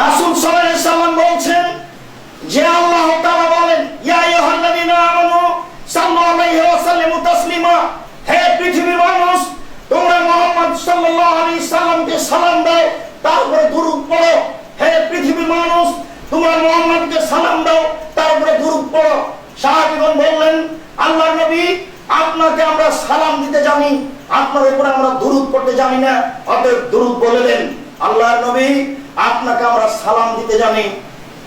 রাসূল সাল্লাল্লাহু সাল্লাম বলছেন, যে আল্লাহ তাআলা বলেন, ইয়া আমানু সাল্লু আলাইহি তাসলিমা, হে পৃথিবীর মানুষ, তোমরা মুহাম্মদ সাল্লাল্লাহু আলাইহি সাল্লামকে সালাম দাও, তারপরে দুরূদ পড়ো। হে পৃথিবীর মানুষ, তোমরা সালাম দাও, তারপরে দুরূদ পড়ো। সাহাবীগণ বললেন, আল্লাহর নবী, আপনাকে আমরা সালাম দিতে জানি, আপনার উপরে আমরা দুরূদ পড়তে জানি না, অতএব দুরূদ বলে দেন। আল্লাহর নবী, আপনাকে আমরা সালাম দিতে জানি,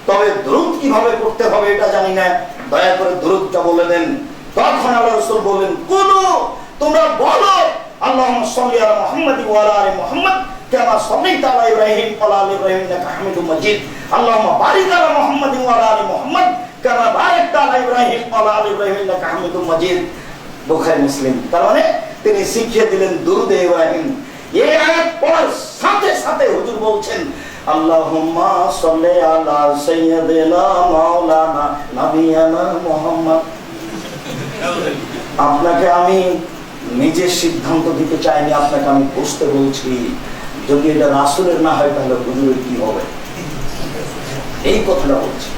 তবে দ্রুত কীভাবে করতে হবে এটা জানি না। দয়া করে দ্রুতটা বলে দেন। তখন আল্লাহ রসুল বললেন কোন তোমরা বলো আল্লাহ মুহাম্মাদ ওয়া আলা আলি মুহাম্মাদ ওয়া আলা ইব্রাহিম ইন্নাকা হামিদুম মাজিদ। বুখারী, মুসলিম। তার মানে তিনি শিখিয়ে দিলেন দুরুদে ইব্রাহিম। এই আয়াত পড়ার সাথে সাথে হুজুর বলছেন, আল্লাহুম্মা সাল্লি আলা সাইয়্যিদিনা মাওলানা নবিয়ানা মুহাম্মদ। আপনাকে আমি নিজের সিদ্ধান্ত দিতে চাইনি, আপনাকে আমি বুঝতে বলছি, যদি এটা রাসূলের না হয় তাহলে হুজুরের কি হবে? এই কথাটা বলছি।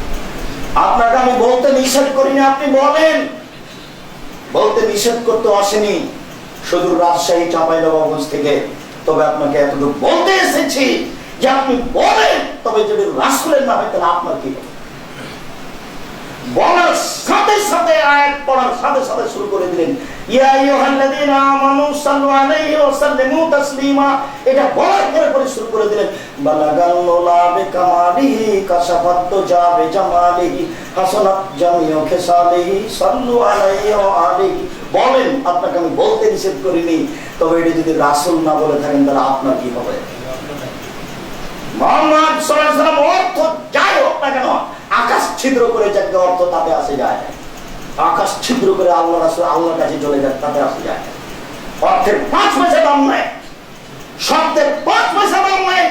আপনাকে আমি বলতে নিষেধ করিনি, আপনি বলেন। বলতে নিষেধ করতে আসেনি। শুধু রাজশাহী, চাঁপাইনবাবগঞ্জ থেকে তবে আপনাকে এতটুকু বলতে এসেছি যে আপনি বলেন, তবে যদি রাসুলের না হয় তাহলে আপনার কি হবে? বলার সাথে সাথে আয়াত পড়ার সাথে সাথে শুরু করে দিলেন। ইয়া আমানু সাল্লু আলাইহি ওয়া সাল্লিমু তাসলিমা। এটা বলার পরে পরে শুরু করে দিলেন। বিকামালিহি কাশাফাত দুজা বিজামালিহি হাসানাত জামিউ খিসালিহি সাল্লু আলাইহি ওয়া আলিহি। বলেন, আপনাকে আমি বলতে নিষেধ করিনি, তবে এটা যদি রাসূল না বলে থাকেন, তাহলে আপনার কি হবে? মোহাম্মদ সাল্লাল্লাহু আলাইহি ওয়াসাল্লাম অর্থ যাই হোক না কেন, আকাশ ছিদ্র করে যাকে অর্থ তাতে আসে যায় আকাশ ছিদ্র করে আল্লাহ রাসূল আল্লাহর কাছে চলে যায় তাতে আসে যায় অর্থের পাঁচ পয়সা দাম নাই শব্দের পাঁচ পয়সা দাম নাই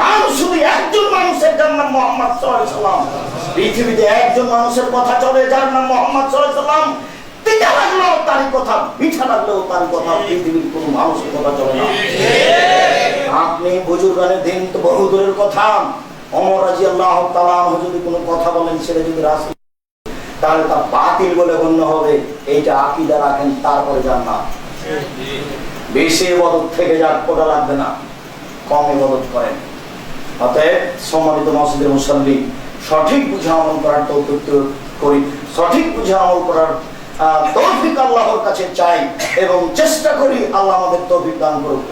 দাম শুধু একজন মানুষের যার নাম মোহাম্মদ সাল্লাম পৃথিবীতে একজন মানুষের কথা চলে, যার নাম মোহাম্মদ সাল্লাম তিতা লাগলেও তারই কথা, মিঠা লাগলেও তার কথা, পৃথিবীর কোনো মানুষের কথা চলে না। আপনি বুজুর্গানের দিন তো বহু কথা। অমর রাজি আল্লাহ তালাহ যদি কোনো কথা বলেন, সেটা যদি রাসূল তাহলে তা বাতিল বলে গণ্য হবে। এইটা আকিদা রাখেন, তারপরে যান না। বেশি বদত থেকে যাক, ওটা লাগবে না। কম ইবাদত করেন। অতএব সম্মানিত মসজিদের মুসল্লি, সঠিক বুঝে আমল করার তৌফিক করি। সঠিক বুঝে আমল করার তৌফিক আল্লাহর কাছে চাই এবং চেষ্টা করি আল্লাহ আমাদের তৌফিক দান করুক।